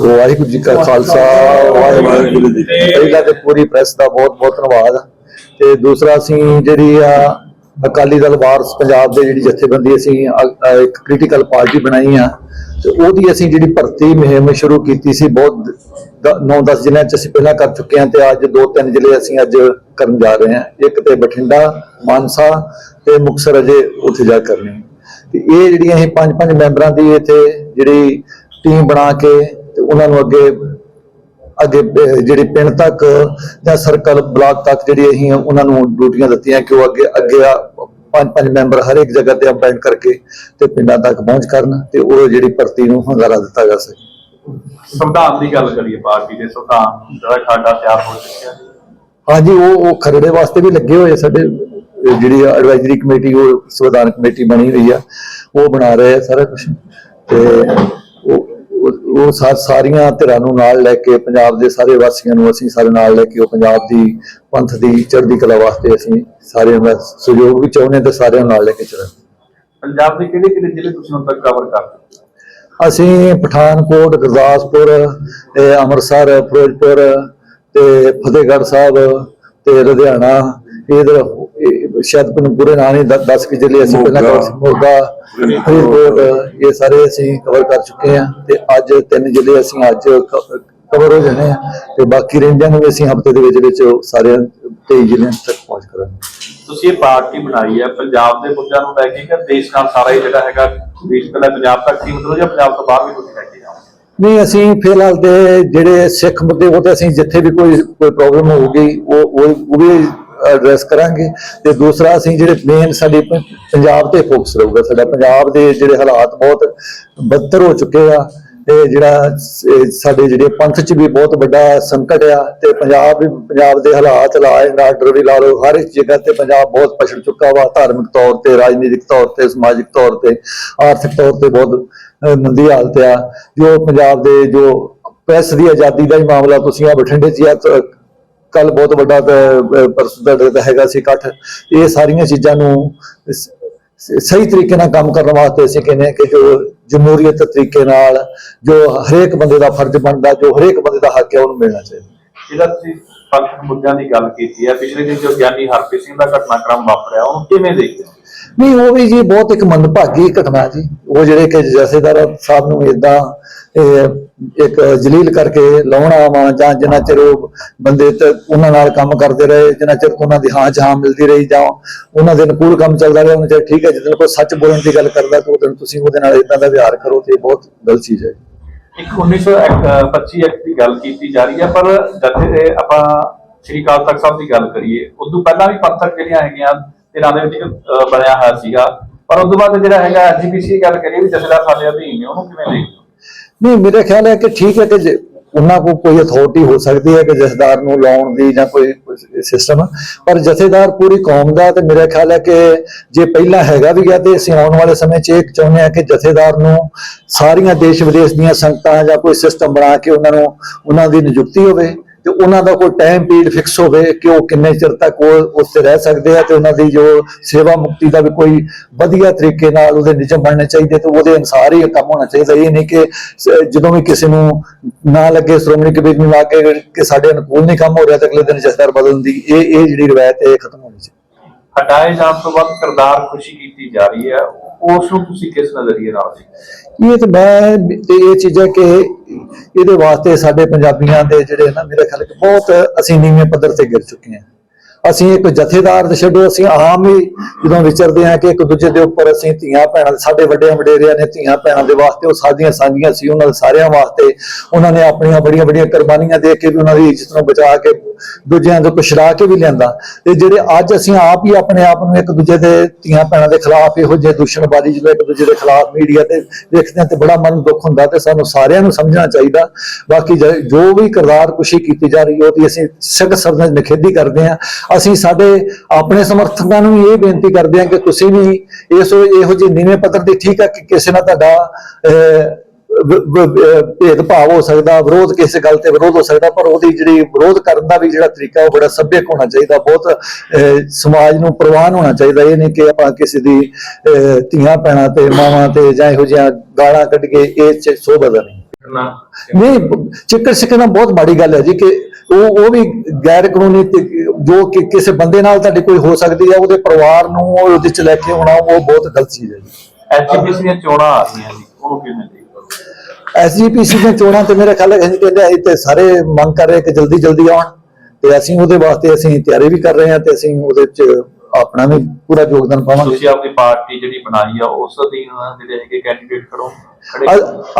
ਵਾਹਿਗੁਰੂ ਜੀ ਕਾ ਖਾਲਸਾ ਵਾਹਿਗੁਰੂ ਜੀ ਕੀ ਫਤਿਹ। ਪਹਿਲਾ ਤੇ ਪੂਰੀ ਪ੍ਰੈਸ ਦਾ ਬਹੁਤ ਬਹੁਤ ਧੰਨਵਾਦ। ਤੇ ਦੂਸਰਾ ਅਸੀਂ ਜਿਹੜੀ ਆ ਅਕਾਲੀ ਦਲ ਵਾਰਸ ਪੰਜਾਬ ਦੇ ਜਿਹੜੀ ਜਥੇਬੰਦੀ ਅਸੀਂ ਇੱਕ ਕ੍ਰਿਟੀਕਲ ਪਾਰਟੀ ਬਣਾਈ ਆ ਤੇ ਉਹਦੀ ਅਸੀਂ ਜਿਹੜੀ ਭਰਤੀ ਮੁਹਿੰਮ ਸ਼ੁਰੂ ਕੀਤੀ ਸੀ ਬਹੁਤ 9-10 ਜ਼ਿਲ੍ਹਿਆਂ ਚ ਅਸੀਂ ਪਹਿਲਾਂ ਕਰ ਚੁੱਕੇ ਹਾਂ ਤੇ ਅੱਜ ਦੋ ਤਿੰਨ ਜ਼ਿਲ੍ਹੇ ਅਸੀਂ ਅੱਜ ਕਰਨ ਜਾ ਰਹੇ ਹਾਂ। ਇੱਕ ਤੇ ਬਠਿੰਡਾ ਮਾਨਸਾ ਤੇ ਮੁਕਤਸਰ ਅਜੇ ਉੱਥੇ ਜਾ ਕਰਨੀ। ਤੇ ਇਹ ਜਿਹੜੀਆਂ ਇਹ ਪੰਜ ਪੰਜ ਮੈਂਬਰਾਂ ਦੀ ਇੱਥੇ ਜਿਹੜੀ ਟੀਮ ਬਣਾ ਕੇ ਤੇ ਉਹਨਾਂ ਨੂੰ ਅੱਗੇ ਅੱਗੇ ਜਿਹੜੀ ਪਿੰਡ ਤੱਕ ਜਾਂ ਸਰਕਲ ਬਲਾਕ ਤੱਕ ਜਿਹੜੀ ਅਸੀਂ ਉਹਨਾਂ ਨੂੰ ਡਿਊਟੀਆਂ ਦਿੱਤੀਆਂ ਕਿ ਉਹ ਅੱਗੇ ਅੱਗੇ ਆ ਪੰਜ ਪੰਜ ਮੈਂਬਰ ਹਰ ਇੱਕ ਜਗ੍ਹਾ ਤੇ ਅਪਾਇੰਟ ਕਰਕੇ ਤੇ ਪਿੰਡਾਂ ਤੱਕ ਪਹੁੰਚ ਕਰਨ ਤੇ ਉਹ ਜਿਹੜੀ ਭਰਤੀ ਨੂੰ ਹੰਗਾਰਾ ਦਿੱਤਾ ਜਾ ਸਕੇ। ਸੰਵਿਧਾਨ ਦੀ ਗੱਲ ਕਰੀਏ ਪਾਰਟੀ ਦੇ ਸੰਵਿਧਾਨ ਜਿਹੜਾ ਖਾਡਾ ਤਿਆਰ ਹੋ ਚੁੱਕਿਆ। ਹਾਂਜੀ ਉਹ ਉਹ ਖਰੜੇ ਵਾਸਤੇ ਵੀ ਲੱਗੇ ਹੋਏ ਸਾਡੇ ਜਿਹੜੀ ਐਡਵਾਈਜ਼ਰੀ ਕਮੇਟੀ ਉਹ ਸੰਵਿਧਾਨ ਕਮੇਟੀ ਬਣੀ ਹੋਈ ਆ ਉਹ ਬਣਾ ਰਹੇ ਆ ਸਾਰਾ ਕੁਝ ਤੇ ਉਹ ਸਾਰੀਆਂ ਧਿਰਾਂ ਨੂੰ ਨਾਲ ਲੈ ਕੇ ਪੰਜਾਬ ਦੇ ਸਾਰੇ ਵਾਸੀਆਂ ਨੂੰ ਅਸੀਂ ਸਾਰੇ ਨਾਲ ਲੈ ਕੇ ਉਹ ਪੰਜਾਬ ਦੀ ਪੰਥ ਦੀ ਚੜ੍ਹਦੀ ਕਲਾ ਵਾਸਤੇ ਅਸੀਂ ਸਾਰਿਆਂ ਦਾ ਸਹਿਯੋਗ ਵੀ ਚਾਹੁੰਦੇ ਤੇ ਸਾਰਿਆਂ ਨਾਲ ਲੈ ਕੇ ਚੱਲਾਂਗੇ। ਪੰਜਾਬ ਦੇ ਕਿਹੜੇ ਕਿਹੜੇ ਜ਼ਿਲ੍ਹੇ ਤੁਸੀਂ ਹੁਣ ਤੱਕ ਕਵਰ ਕਰ ਚੁੱਕੇ ਅਸੀਂ ਪਠਾਨਕੋਟ ਗੁਰਦਾਸਪੁਰ ਤੇ ਅੰਮ੍ਰਿਤਸਰ ਫਿਰੋਜ਼ਪੁਰ ਤੇ ਫਤਿਹਗੜ੍ਹ ਸਾਹਿਬ ਤੇ ਲੁਧਿਆਣਾ ਇਧਰ ਸ਼ਾਇਦ ਮੈਨੂੰ ਪੂਰੇ ਨਾਂ ਨਹੀਂ 10 ਕਿ ਜ਼ਿਲ੍ਹੇ ਅਸੀਂ ਪਹਿਲਾਂ ਕਵਰ ਮੋਗਾ ਫਰੀਦਕੋਟ ਇਹ ਸਾਰੇ ਅਸੀਂ ਕਵਰ ਕਰ ਚੁੱਕੇ ਹਾਂ ਤੇ ਅੱਜ ਤਿੰਨ ਜ਼ਿਲ੍ਹੇ ਅਸੀਂ ਅੱਜ ਕਵਰ ਹੋ ਜਾਣੇ ਆ ਤੇ ਬਾਕੀ ਰਹਿੰਦਿਆਂ ਨੂੰ ਅਸੀਂ ਹਫ਼ਤੇ ਦੇ ਵਿੱਚ ਵਿੱਚ ਸਾਰਿਆਂ 23 ਜ਼ਿਲ੍ਹਿਆਂ ਤੱਕ ਪਹੁੰਚ ਕਰਾਂਗੇ। ਤੁਸੀਂ ਇਹ ਪਾਰਟੀ ਬਣਾਈ ਹੈ ਪੰਜਾਬ ਦੇ ਮੁੱਦਿਆਂ ਨੂੰ ਲੈ ਕੇ ਕਿ ਦੇਸ਼ ਨਾਲ ਸਾਰਾ ਹੀ ਜਿਹੜਾ ਹੈਗਾ ਦੇਸ਼ ਪਹਿਲਾਂ ਪੰਜਾਬ ਤੱਕ ਸੀਮਿਤ ਹੋ ਜਾਂ ਪੰਜਾਬ ਤੋਂ ਬਾਹਰ ਵੀ ਤੁਸੀਂ ਲੈ ਕੇ ਜਾਓ ਨਹੀਂ ਅਸੀਂ ਫਿਲਹਾਲ ਤੇ ਜਿਹੜੇ ਸਿੱਖ ਮੁੱਦੇ ਉਹ ਤੇ ਅਸੀਂ ਜਿੱਥੇ ਵੀ ਕੋਈ ਕੋਈ ਪ੍ਰੋਬਲਮ ਹੋਊਗੀ ਉਹ ਉਹ ਉਹ ਵੀ ਐਡਰੈਸ ਕਰਾਂਗੇ ਤੇ ਦੂਸਰਾ ਅਸੀਂ ਜਿਹੜੇ ਮੇਨ ਸਾਡੇ ਪੰਜਾਬ ਤੇ ਫੋਕਸ ਰਹੂਗਾ। ਸਾਡਾ ਪੰਜਾਬ ਦੇ ਜਿਹੜੇ ਹਾਲਾਤ ਬਹੁਤ ਬਦਤਰ ਹੋ ਚੁੱਕੇ ਆ ਤੇ ਜਿਹੜਾ ਸਾਡੇ ਜਿਹੜੇ ਪੰਥ 'ਚ ਵੀ ਬਹੁਤ ਵੱਡਾ ਸੰਕਟ ਆ ਤੇ ਪੰਜਾਬ ਵੀ, ਪੰਜਾਬ ਦੇ ਹਾਲਾਤ ਲਾਏ ਐਂਡ ਆਰਡਰ ਵੀ ਲਾ ਲਓ, ਹਰ ਇੱਕ ਜਗ੍ਹਾ ਤੇ ਪੰਜਾਬ ਬਹੁਤ ਪਛੜ ਚੁੱਕਾ ਵਾ, ਧਾਰਮਿਕ ਤੌਰ ਤੇ, ਰਾਜਨੀਤਿਕ ਤੌਰ ਤੇ, ਸਮਾਜਿਕ ਤੌਰ ਤੇ, ਆਰਥਿਕ ਤੌਰ ਤੇ ਬਹੁਤ ਮੰਦੀ ਹਾਲਤ ਆ। ਜੋ ਪੰਜਾਬ ਦੇ ਜੋ ਪ੍ਰੈਸ ਦੀ ਆਜ਼ਾਦੀ ਦਾ ਹੀ ਮਾਮਲਾ, ਤੁਸੀਂ ਆ ਬਠਿੰਡੇ 'ਚ ਆ ਕੱਲ ਬਹੁਤ ਵੱਡਾ ਪਰਸਦਾ ਦਾ ਹੈਗਾ ਸੀ ਇਕੱਠ। ਇਹ ਸਾਰੀਆਂ ਚੀਜ਼ਾਂ ਨੂੰ ਸਹੀ ਤਰੀਕੇ ਨਾਲ ਕੰਮ ਕਰਨ ਵਾਸਤੇ ਅਸੀਂ ਕਹਿੰਦੇ ਹਾਂ ਕਿ ਜੋ ਜਮਹੂਰੀਅਤ ਤਰੀਕੇ ਨਾਲ ਜੋ ਹਰੇਕ ਬੰਦੇ ਦਾ ਫਰਜ਼ ਬਣਦਾ, ਜੋ ਹਰੇਕ ਬੰਦੇ ਦਾ ਹੱਕ ਹੈ, ਉਹਨੂੰ ਮਿਲਣਾ ਚਾਹੀਦਾ। ਜਿਹੜਾ ਤੁਸੀਂ ਪੰਥਕ ਮੁੱਦਿਆਂ ਦੀ ਗੱਲ ਕੀਤੀ ਹੈ, ਪਿਛਲੇ ਦਿਨ ਜੋ ਗਿਆਨੀ ਹਰਪ੍ਰੀਤ ਸਿੰਘ ਦਾ ਘਟਨਾਕ੍ਰਮ ਵਾਪਰਿਆ, ਉਹਨੂੰ ਕਿਵੇਂ ਦੇਖਦੇ ਹੋ? ਨਹੀਂ, ਉਹ ਵੀ ਜੀ ਬਹੁਤ ਇੱਕ ਮੰਦਭਾਗੀ ਘਟਨਾ ਜੀ। ਉਹ ਜਿਹੜੇ ਕਿ ਜਥੇਦਾਰ ਸਾਹਿਬ ਨੂੰ ਇਦਾਂ ਇੱਕ ਜਲੀਲ ਕਰਕੇ ਲਾਉਣਾ ਵਾ ਜਾਂ ਜਿੰਨਾ ਚਿਰ ਉਹ ਬੰਦੇ ਤੇ ਉਹਨਾਂ ਨਾਲ ਕੰਮ ਕਰਦੇ ਰਹੇ, ਜਿੰਨਾ ਚਿਰ ਉਹਨਾਂ ਦੀ ਹਾਂ ਜਾਂ ਮਿਲਦੀ ਰਹੀ ਜਾਂ ਉਹਨਾਂ ਦੇ ਅਨੁਕੂਲ ਕੰਮ ਚੱਲਦਾ ਰਿਹਾ, ਉਹਨਾਂ ਚਿਰ ਠੀਕ ਹੈ ਜਦੋਂ ਕੋਈ ਸੱਚ ਬੋਲਣ ਦੀ ਗੱਲ ਕਰਦਾ ਤਾਂ ਉਦੋਂ ਤੁਸੀਂ ਉਹਦੇ ਨਾਲ ਇਦਾਂ ਦਾ ਵਿਹਾਰ ਕਰੋ ਤੇ ਬਹੁਤ ਗਲਤ ਚੀਜ਼ ਹੈ ਇੱਕ 1925 ਐਕਟ ਦੀ ਗੱਲ ਕੀਤੀ ਜਾ ਰਹੀ ਹੈ, ਪਰ ਜਦ ਆਪਾਂ ਸ੍ਰੀ ਅਕਾਲ ਤਖਤ ਸਾਹਿਬ ਦੀ ਗੱਲ ਕਰੀਏ, ਉਦੋਂ ਪਹਿਲਾਂ ਵੀ ਪੰਥਕ ਜਿਹੜੀਆਂ ਹੈਗੀਆਂ ਇਹਨਾਂ ਦੇ ਵਿੱਚ ਇੱਕ, ਬਣਿਆ ਹੋਇਆ ਸੀਗਾ। ਪਰ ਉਦੋਂ ਬਾਅਦ ਜਿਹੜਾ ਹੈਗਾ ਐਜੀਪੀਸੀ ਗੱਲ ਕਰੀਏ ਵੀ ਜਥੇਦਾਰ ਸਾਡੇ ਅਧੀਨ ਨੇ ਉਹਨੂੰ ਕਿਵੇਂ ਦੇਖਦੇ ਨਹੀਂ ਮੇਰੇ ਖਿਆਲ ਹੈ ਕਿ ਠੀਕ ਹੈ ਕਿ ਉਹਨਾਂ ਕੋਲ ਕੋਈ ਅਥਾਰਟੀ ਹੋ ਸਕਦੀ ਹੈ ਕਿ ਜਥੇਦਾਰ ਨੂੰ ਲਾਉਣ ਦੀ ਜਾਂ ਕੋਈ ਸਿਸਟਮ ਪਰ ਜਥੇਦਾਰ ਪੂਰੀ ਕੌਮ ਦਾ ਤੇ ਮੇਰਾ ਖਿਆਲ ਹੈ ਕਿ ਜੇ ਪਹਿਲਾਂ ਹੈਗਾ ਵੀ ਗਿਆ ਤੇ ਅਸੀਂ ਆਉਣ ਵਾਲੇ ਸਮੇਂ 'ਚ ਇਹ ਚਾਹੁੰਦੇ ਹਾਂ ਕਿ ਜਥੇਦਾਰ ਨੂੰ ਸਾਰੀਆਂ ਦੇਸ਼ ਵਿਦੇਸ਼ ਦੀਆਂ ਸੰਗਤਾਂ ਜਾਂ ਕੋਈ ਸਿਸਟਮ ਬਣਾ ਕੇ ਉਹਨਾਂ ਨੂੰ ਉਹਨਾਂ ਦੀ ਨਿਯੁਕਤੀ ਹੋਵੇ। ਤੇ ਉਹਨਾਂ ਦਾ ਕੋਈ ਟਾਈਮ ਪੀਰੀਅਡ ਫਿਕਸ ਹੋਵੇ ਕਿ ਉਹ ਕਿੰਨੇ ਚਿਰ ਤੱਕ ਉਹ ਉਸ ਰਹਿ ਸਕਦੇ ਆ ਤੇ ਉਹਨਾਂ ਦੀ ਜੋ ਸੇਵਾ ਮੁਕਤੀ ਦਾ ਵੀ ਕੋਈ ਵਧੀਆ ਤਰੀਕੇ ਨਾਲ ਉਹਦੇ ਨਿਯਮ ਬਣਨੇ ਚਾਹੀਦੇ ਤੇ ਉਹਦੇ ਅਨਸਾਰ ਹੀ ਕੰਮ ਹੋਣਾ ਚਾਹੀਦਾ। ਇਹ ਨਹੀਂ ਕਿ ਜਦੋਂ ਵੀ ਕਿਸੇ ਨੂੰ ਨਾ ਲੱਗੇ, ਸ਼੍ਰੋਮਣੀ ਕਮੇਟੀ ਨੂੰ ਲਾ ਕੇ ਕਿ ਸਾਡੇ ਅਨੁਕੂਲ ਨਹੀਂ ਕੰਮ ਹੋ ਰਿਹਾ ਤੇ ਅਗਲੇ ਦਿਨ ਜਸਦਾਰ ਬਦਲਣ ਦੀ, ਇਹ ਇਹ ਜਿਹੜੀ ਰਵਾਇਤ ਹੈ ਖਤਮ ਹੋਣੀ ਚਾਹੀਦੀ। ਹਟਾਏ ਜਾਣ ਤੋਂ ਬਾਅਦ ਕਿਰਦਾਰ ਖੁਸ਼ੀ ਕੀਤੀ ਜਾ ਰਹੀ ਹੈ। ਉਸ ਨੂੰ ਤੁਸੀਂ ਕਿਸ ਨਜ਼ਰੀਏ ਨਾਲ ਦੇਖਦੇ ਇਹ ਤਾਂ ਮੈਂ ਤੇ ਇਹ ਚੀਜ਼ਾਂ ਕਿ ਇਹਦੇ ਵਾਸਤੇ ਸਾਡੇ ਪੰਜਾਬੀਆਂ ਦੇ ਜਿਹੜੇ ਨਾ ਮੇਰੇ ਖਿਆਲ ਬਹੁਤ ਅਸੀਂ ਨੀਵੇਂ ਪੱਧਰ ਤੇ ਗਿਰ ਚੁੱਕੇ ਹਾਂ। ਅਸੀਂ ਇੱਕ ਜਥੇਦਾਰ ਤੇ ਛੱਡੋ, ਅਸੀਂ ਆਮ ਹੀ ਜਦੋਂ ਵਿਚਰਦੇ ਹਾਂ ਕਿ ਇੱਕ ਦੂਜੇ ਦੇ ਉੱਪਰ ਅਸੀਂ ਧੀਆਂ ਭੈਣਾਂ ਸਾਡੇ ਵੱਡੇ ਵਡੇਰਿਆਂ ਨੇ ਧੀਆਂ ਭੈਣਾਂ ਦੇ ਵਾਸਤੇ ਉਹ ਸਾਡੀਆਂ ਸਾਂਝੀਆਂ ਸੀ, ਉਹਨਾਂ ਦੇ ਸਾਰਿਆਂ ਵਾਸਤੇ ਉਹਨਾਂ ਨੇ ਆਪਣੀਆਂ ਬੜੀਆਂ ਬੜੀਆਂ ਕੁਰਬਾਨੀਆਂ ਦੇ ਕੇ ਵੀ ਉਹਨਾਂ ਦੀ ਇੱਜ਼ਤ ਨੂੰ ਬਚਾ ਕੇ ਦੂਜਿਆਂ ਤੋਂ ਕੁਛੜਾ ਕੇ ਵੀ ਲਿਆਂਦਾ। ਤੇ ਜਿਹੜੇ ਅੱਜ ਅਸੀਂ ਆਪ ਹੀ ਆਪਣੇ ਆਪ ਨੂੰ ਇੱਕ ਦੂਜੇ ਦੇ ਧੀਆਂ ਭੈਣਾਂ ਦੇ ਖਿਲਾਫ ਇਹੋ ਜਿਹੇ ਦੁਸ਼ਮਣਵਾਦੀ ਜਦੋਂ ਇੱਕ ਦੂਜੇ ਦੇ ਖਿਲਾਫ ਮੀਡੀਆ ਤੇ ਦੇਖਦੇ ਹਾਂ ਤੇ ਬੜਾ ਮਨ ਦੁੱਖ ਹੁੰਦਾ ਤੇ ਸਾਨੂੰ ਸਾਰਿਆਂ ਨੂੰ ਸਮਝਣਾ ਚਾਹੀਦਾ। ਬਾਕੀ ਜੋ ਵੀ ਕਿਰਦਾਰ ਕੁਸ਼ੀ ਕੀਤੀ ਜਾ ਰਹੀ ਉਹਦੀ ਅਸੀਂ ਸਿੱਖ ਸ਼ਬਦਾਂ ਦੀ ਨਿਖੇਧੀ ਕਰਦੇ ਹਾਂ। ਅਸੀਂ ਸਾਡੇ ਆਪਣੇ ਸਮਰਥਕਾਂ ਨੂੰ ਵੀ ਇਹ ਬੇਨਤੀ ਕਰਦੇ ਹਾਂ ਕਿ ਤੁਸੀਂ ਵੀ ਇਸ ਇਹੋ ਜਿਹੇ ਨੀਵੇਂ ਪੱਧਰ ਦੀ ਠੀਕ ਹੈ ਕਿ ਕਿਸੇ ਨਾਲ ਤੁਹਾਡਾ, ਅਹ ਭੇਦਭਾਵ ਹੋ ਸਕਦਾ ਵਿਰੋਧ ਕਿਸੇ ਗੱਲ ਤੇ ਵਿਰੋਧ ਹੋ ਸਕਦਾ ਪਰ ਉਹਦੀ ਜਿਹੜੀ ਵਿਰੋਧ ਕਰਨ ਦਾ ਵੀ ਜਿਹੜਾ ਤਰੀਕਾ ਉਹ ਬੜਾ ਸੱਭਿਅਕ ਹੋਣਾ ਚਾਹੀਦਾ ਬਹੁਤ ਸਮਾਜ ਨੂੰ ਪ੍ਰਵਾਨ ਹੋਣਾ ਚਾਹੀਦਾ। ਇਹ ਨਹੀਂ ਕਿ ਆਪਾਂ ਕਿਸੇ ਦੀ ਧੀਆਂ ਭੈਣਾਂ ਤੇ ਮਾਵਾਂ ਤੇ ਜਾਂ ਇਹੋ ਜਿਹੀਆਂ ਗਾਲਾਂ ਕੱਢ ਕੇ ਇਹ ਚ ਸੋਭਾ ਨਹੀਂ। ਨਹੀਂ ਚਿੱਕਰ ਸਿੱਕਣਾ ਬਹੁਤ ਮਾੜੀ ਗੱਲ ਹੈ ਜੀ ਕਿ ਉਹ ਉਹ ਵੀ ਗੈਰ ਕਾਨੂੰਨੀ ਜੋ ਕਿ ਕਿਸੇ ਬੰਦੇ ਨਾਲ ਤੁਹਾਡੀ ਕੋਈ ਹੋ ਸਕਦੀ ਹੈ ਉਹਦੇ ਪਰਿਵਾਰ ਨੂੰ ਉਹ ਉਹਦੇ ਚ ਲੈ ਕੇ ਆਉਣਾ ਉਹ ਬਹੁਤ ਗਲਤ ਚੀਜ਼ ਹੈ ਜੀ। ਐਚਪੀਸੀ ਦੀਆਂ ਚੋਣਾਂ ਆ ਰਹੀਆਂ ਜੀ ਉਹਨੂੰ ਕਿਵੇਂ ਐਸਜੀਪੀਸੀ ਦੀਆਂ ਚੋਣਾਂ ਤੇ ਮੇਰੇ ਖਿਆਲ ਹੈ ਕਹਿੰਦੇ ਅਸੀਂ ਤੇ ਸਾਰੇ ਮੰਗ ਕਰ ਰਹੇ ਕਿ ਜਲਦੀ ਜਲਦੀ ਆਉਣ ਤੇ ਅਸੀਂ ਉਹਦੇ ਵਾਸਤੇ ਅਸੀਂ ਤਿਆਰੀ ਵੀ ਕਰ ਰਹੇ ਹਾਂ ਤੇ ਅਸੀਂ ਉਹਦੇ ਚ ਆਪਣਾ ਵੀ ਪੂਰਾ ਯੋਗਦਾਨ ਪਾਵਾਂਗੇ। ਤੁਸੀਂ ਆਪਣੀ ਪਾਰਟੀ ਜਿਹੜੀ ਬਣਾਈ ਆ ਉਸ ਅਧੀਨ ਜਿਹੜੇ ਹੈਗੇ ਕੈਂਡੀਡੇਟ ਕਰੋ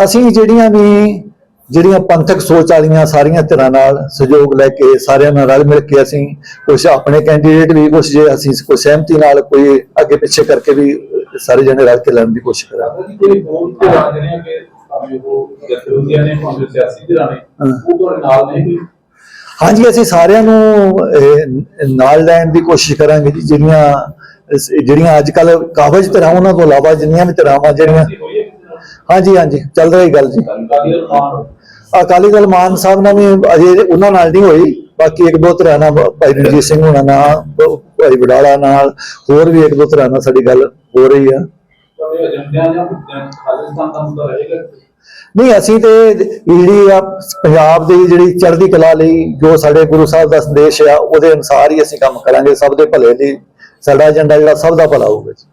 ਅਸੀਂ ਜਿਹੜੀਆਂ ਵੀ ਜਿਹੜੀਆਂ ਪੰਥਕ ਸੋਚ ਵਾਲੀਆਂ ਸਾਰੀਆਂ ਧਿਰਾਂ ਨਾਲ ਸਹਿਯੋਗ ਲੈ ਕੇ ਸਾਰਿਆਂ ਨਾਲ ਰਲ ਮਿਲ ਕੇ ਅਸੀਂ ਕੁਝ ਆਪਣੇ ਕੈਂਡੀਡੇਟ ਵੀ ਕੁਝ ਜੇ ਅਸੀਂ ਕੋਈ ਸਹਿਮਤੀ ਨਾਲ ਕੋਈ ਅੱਗੇ ਪਿੱਛੇ ਕਰਕੇ ਵੀ ਸਾਰੇ ਜਣੇ ਰਲ ਕੇ ਲੜਨ ਦੀ ਕੋਸ਼ਿਸ਼ ਕਰਾਂਗੇ। ਕੋਈ ਬਹੁਤ ਧਿਰਾਂ ਜਿਹੜੀਆਂ ਕਿ ਭਾਵੇਂ ਉਹ ਜਥੇਬੰਦੀਆਂ ਨੇ ਭਾਵੇਂ ਸਿਆਸੀ ਧਿਰਾਂ ਨੇ ਹਾਂ। ਉਹ ਤੁਹਾਡੇ ਨਾਲ ਨੇ ਕੋਈ ਹਾਂਜੀ ਅਸੀਂ ਸਾਰਿਆਂ ਨੂੰ ਨਾਲ ਲੈਣ ਦੀ ਕੋਸ਼ਿਸ਼ ਕਰਾਂਗੇ ਜੀ ਜਿਹੜੀਆਂ ਜਿਹੜੀਆਂ ਅੱਜ ਕੱਲ ਕਾਬਜ ਧਿਰਾਂ ਉਹਨਾਂ ਤੋਂ ਇਲਾਵਾ ਜਿੰਨੀਆਂ ਵੀ ਵਾ ਜਿਹੜੀਆਂ ਹਾਂਜੀ ਹਾਂਜੀ ਚੱਲ ਰਹੀ ਗੱਲ ਜੀ। ਅਕਾਲੀ ਦਲ ਮਾਨ ਸਾਹਿਬ ਨਾਲ ਵੀ ਅਜੇ ਉਹਨਾਂ ਨਾਲ ਨਹੀਂ ਹੋਈ ਬਾਕੀ ਇੱਕ ਦੋ ਤਰ੍ਹਾਂ ਨਾਲ ਭਾਈ ਰਣਜੀਤ ਸਿੰਘ ਹੋਣਾ ਨਾਲ ਭਾਈ ਵਡਾਲਾ ਨਾਲ ਹੋਰ ਵੀ ਇੱਕ ਦੋ ਤਰ੍ਹਾਂ ਨਾਲ ਸਾਡੀ ਗੱਲ ਹੋ ਰਹੀ ਆ। ਏਜੰਟਿਆਂ ਜਾਂ ਖਾਲਿਸਤਾਨ ਦਾ ਮੁੱਦਾ ਰਹੇਗਾ? ਨਹੀਂ, ਅਸੀਂ ਤੇ ਜਿਹੜੀ ਆ ਪੰਜਾਬ ਦੀ ਜਿਹੜੀ ਚੜ੍ਹਦੀ ਕਲਾ ਲਈ ਜੋ ਸਾਡੇ ਗੁਰੂ ਸਾਹਿਬ ਦਾ ਸੰਦੇਸ਼ ਆ, ਉਹਦੇ ਅਨੁਸਾਰ ਹੀ ਅਸੀਂ ਕੰਮ ਕਰਾਂਗੇ, ਸਭ ਦੇ ਭਲੇ ਲਈ ਸਾਡਾ ਏਜੰਡਾ ਜਿਹੜਾ ਸਭ ਦਾ ਭਲਾ ਹੋਊਗਾ ਜੀ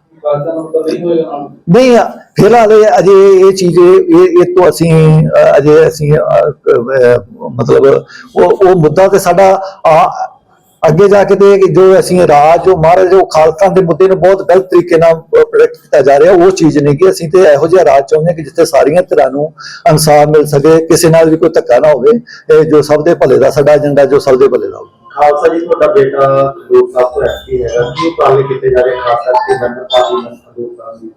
ਨਹੀਂ, ਫਿਲਹਾਲ ਇਹ ਅਜੇ ਇਹ ਚੀਜ਼, ਇਹ ਤੋਂ ਅਸੀਂ ਅਜੇ ਅਸੀਂ ਮਤਲਬ ਉਹ ਉਹ ਮੁੱਦਾ ਤੇ ਸਾਡਾ ਆ ਅੱਗੇ ਜਾ ਕੇ ਤੇ ਜੋ ਅਸੀਂ ਰਾਜ, ਜੋ ਮਹਾਰਾਜ, ਜੋ ਖਾਲਸਾ ਦੇ ਮੁੱਦੇ ਨੂੰ ਬਹੁਤ ਗਲਤ ਤਰੀਕੇ ਨਾਲ ਪ੍ਰੋਡਕਟ ਕੀਤਾ ਜਾ ਰਿਹਾ, ਉਹ ਚੀਜ਼ ਨਹੀਂ ਕਿ ਅਸੀਂ ਤੇ ਇਹੋ ਜਿਹਾ ਰਾਜ ਚਾਹੁੰਦੇ ਹਾਂ ਕਿ ਜਿੱਥੇ ਸਾਰੀਆਂ ਧਿਰਾਂ ਨੂੰ ਇਨਸਾਫ ਮਿਲ ਸਕੇ, ਕਿਸੇ ਨਾਲ ਵੀ ਕੋਈ ਧੱਕਾ ਨਾ ਹੋਵੇ ਇਹ ਜੋ ਸਭ ਦੇ ਭਲੇ ਦਾ ਸਾਡਾ ਏਜੰਡਾ ਜੋ ਸਭ ਦੇ ਭਲੇ ਦਾ ਖਾਲਸਾ ਜੀ, ਤੁਹਾਡਾ ਬੇਟਾ ਲੋਕ ਸਾਹਿਬ ਤੋਂ ਐਮਪੀ ਹੈਗਾ, ਕੀ ਉਪਰਾਲੇ ਕੀਤੇ ਜਾ ਰਹੇ ਖਾਸ ਕਰਕੇ ਮੈਂਬਰ ਪਾਰਲੀਮੈਂਟ ਲੋਕ ਸਾਹਿਬ ਦੀ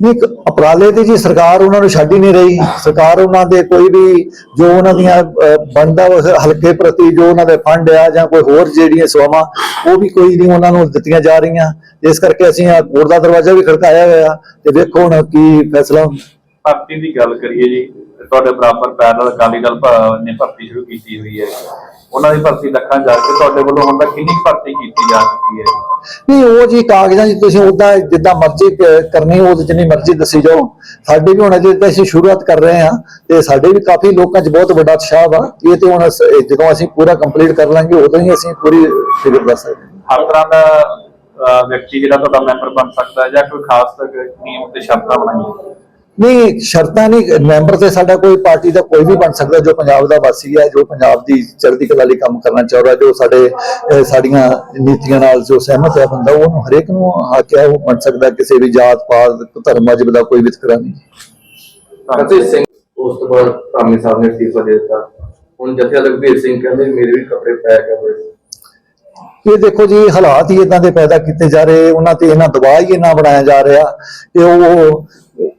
ਨਹੀਂ ਇੱਕ ਉਪਰਾਲੇ ਜੀ ਸਰਕਾਰ ਉਹਨਾਂ ਨੂੰ ਛੱਡ ਹੀ ਨਹੀਂ ਰਹੀ। ਸਰਕਾਰ ਉਹਨਾਂ ਦੇ ਕੋਈ ਵੀ ਜੋ ਉਹਨਾਂ ਦੀਆਂ ਅਹ, ਹਲਕੇ ਪ੍ਰਤੀ ਜੋ ਉਹਨਾਂ ਦੇ ਫੰਡ ਆ ਜਾਂ ਕੋਈ ਹੋਰ ਜਿਹੜੀਆਂ ਸੇਵਾਵਾਂ ਉਹ ਵੀ ਕੋਈ ਨਹੀਂ ਉਹਨਾਂ ਨੂੰ ਦਿੱਤੀਆਂ ਜਾ ਰਹੀਆਂ। ਇਸ ਕਰਕੇ ਅਸੀਂ ਕੋਰ ਦਾ ਦਰਵਾਜ਼ਾ ਵੀ ਖੜਕਾਇਆ ਹੋਇਆ ਤੇ ਵੇਖੋ ਹੁਣ ਕੀ ਫੈਸਲਾ ਭਰਤੀ ਦੀ ਗੱਲ ਕਰੀਏ ਜੀ ਤੁਹਾਡੇ ਬਰਾਬਰ ਪੈਰਲ ਅਕਾਲੀ ਦਲ ਨੇ ਭਰਤੀ ਸ਼ੁਰੂ ਕੀਤੀ ਹੋਈ ਹੈ। ਉਹਨਾਂ ਦੀ ਭਰਤੀ ਲੱਖਾਂ ਜਾ ਕੇ ਤੁਹਾਡੇ ਵੱਲੋਂ ਹੁਣ ਤੱਕ ਕਿੰਨੀ ਭਰਤੀ ਕੀਤੀ ਜਾ ਚੁੱਕੀ ਹੈ? ਨਹੀਂ ਉਹ ਜੀ ਕਾਗਜ਼ਾਂ 'ਚ ਤੁਸੀਂ ਉਦਾਂ ਜਿੱਦਾਂ ਮਰਜ਼ੀ ਕਰਨੀ ਉਹ ਜਿੰਨੀ ਮਰਜ਼ੀ ਦੱਸੀ ਜਾਓ। ਸਾਡੇ ਵੀ ਹੁਣ ਅਜੇ ਤਾਂ ਅਸੀਂ ਸ਼ੁਰੂਆਤ ਕਰ ਰਹੇ ਹਾਂ ਤੇ ਸਾਡੇ ਵੀ ਕਾਫੀ ਲੋਕਾਂ 'ਚ ਬਹੁਤ ਵੱਡਾ ਉਤਸ਼ਾਹ ਵਾ। ਇਹ ਤੇ ਹੁਣ ਜਦੋਂ ਅਸੀਂ ਪੂਰਾ ਕੰਪਲੀਟ ਕਰ ਲਾਂਗੇ ਉਦੋਂ ਹੀ ਅਸੀਂ ਪੂਰੀ ਫਿਗਰ ਦੱਸ ਸਕਦੇ ਹਰ ਤਰ੍ਹਾਂ ਦਾ ਵਿਅਕਤੀ ਜਿਹੜਾ ਤੁਹਾਡਾ ਮੈਂਬਰ ਬਣ ਸਕਦਾ ਹੈ ਜਾਂ ਕੋਈ ਖਾਸ ਨਿਯਮ ਤੇ ਸ਼ਰਤਾਂ ਬਣਾਈਆਂ? ਨਹੀਂ ਸ਼ਰਤਾਂ ਨਹੀਂ ਮੈਂਬਰ ਤੇ ਸਾਡਾ ਕੋਈ ਪਾਰਟੀ ਦਾ ਕੋਈ ਵੀ ਬਣ ਸਕਦਾ ਜੋ ਪੰਜਾਬ ਦਾ ਵਾਸੀ ਹੈ ਜੋ ਪੰਜਾਬ ਦੀ ਚੜ੍ਹਦੀ ਕਲਾ ਲਈ ਕੰਮ ਕਰਨਾ ਚਾਹ ਰਿਹਾ ਜੋ ਸਾਡੇ ਸਾਡੀਆਂ ਨੀਤੀਆਂ ਨਾਲ ਜੋ ਸਹਿਮਤ ਹੈ ਬੰਦਾ ਉਹਨੂੰ ਹਰੇਕ ਨੂੰ ਹੱਕ ਹੈ ਉਹ ਬਣ ਸਕਦਾ ਕਿਸੇ ਵੀ ਜਾਤ ਪਾਤ ਧਰਮ ਮਜਬ ਦਾ ਕੋਈ ਵਿਤਕਰਾ ਨਹੀਂ। ਫਤਿਹ ਸਿੰਘ ਉਸ ਤੋਂ ਬਾਅਦ ਧਾਮੀ ਸਾਹਿਬ ਨੇ ਅਸਤੀਫਾ ਦੇ ਦਿੱਤਾ। ਹੁਣ ਜਥਿਆ ਲਖਬੀਰ ਸਿੰਘ ਕਹਿੰਦੇ ਮੇਰੇ ਵੀ ਕੱਪੜੇ ਹੋਏ ਇਹ ਦੇਖੋ ਜੀ ਹਾਲਾਤ ਹੀ ਇਦਾਂ ਦੇ ਪੈਦਾ ਕੀਤੇ ਜਾ ਰਹੇ ਉਹਨਾਂ ਤੇ ਇਹਨਾਂ ਦਬਾਅ ਹੀ ਇਹਨਾਂ ਬਣਾਇਆ ਜਾ ਰਿਹਾ ਕਿ ਉਹ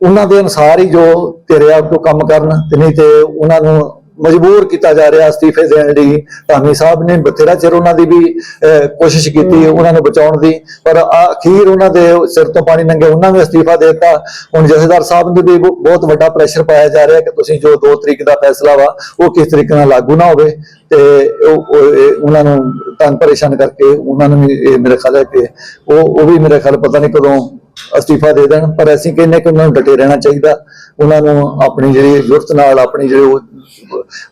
ਉਹਨਾਂ ਦੇ ਅਨੁਸਾਰ ਹੀ ਜੋ ਤੇਰੇ ਆਪ ਕੋ ਕੰਮ ਕਰਨ ਤੇ ਨਹੀਂ ਤੇ ਉਹਨਾਂ ਨੂੰ ਮਜਬੂਰ ਕੀਤਾ ਜਾ ਰਿਹਾ ਅਸਤੀਫੇ ਦੇਣ ਲਈ। ਧਾਮੀ ਸਾਹਿਬ ਨੇ ਬਥੇਰਾ ਚਿਰ ਉਹਨਾਂ ਦੀ ਵੀ ਕੋਸ਼ਿਸ਼ ਕੀਤੀ ਉਹਨਾਂ ਨੂੰ ਬਚਾਉਣ ਦੀ। ਪਰ ਅਖੀਰ ਉਹਨਾਂ ਦੇ ਸਿਰ ਤੋਂ ਪਾਣੀ ਲੰਘੇ ਉਹਨਾਂ ਨੇ ਅਸਤੀਫਾ ਦੇ ਦਿੱਤਾ। ਹੁਣ ਜਥੇਦਾਰ ਸਾਹਿਬ ਨੂੰ ਵੀ ਬਹੁ- ਬਹੁਤ ਵੱਡਾ ਪ੍ਰੈਸ਼ਰ ਪਾਇਆ ਜਾ ਰਿਹਾ ਕਿ ਤੁਸੀਂ ਜੋ 2 ਤਰੀਕ ਦਾ ਫੈਸਲਾ ਵਾ ਉਹ ਕਿਸ ਤਰੀਕੇ ਨਾਲ ਲਾਗੂ ਨਾ ਹੋਵੇ। ਤੇ ਉਹਨਾਂ ਨੂੰ ਤੰਗ ਪਰੇਸ਼ਾਨ ਕਰਕੇ ਉਹਨਾਂ ਨੂੰ ਮੇਰੇ ਖਿਆਲ ਹੈ ਕਿ ਉਹ ਉਹ ਵੀ ਮੇਰੇ ਖਿਆਲ ਪਤਾ ਨਹੀਂ ਕਦੋਂ ਅਸਤੀਫਾ ਦੇ ਦੇਣ ਪਰ ਅਸੀਂ ਕਹਿੰਦੇ ਕਿ ਉਹਨਾਂ ਨੂੰ ਡਟੇ ਰਹਿਣਾ ਚਾਹੀਦਾ? ਉਹਨਾਂ ਨੂੰ ਆਪਣੀ ਜਿਹੜੀ ਜ਼ਰੂਰਤ ਨਾਲ ਆਪਣੀ ਜਿਹੜੀ ਉਹ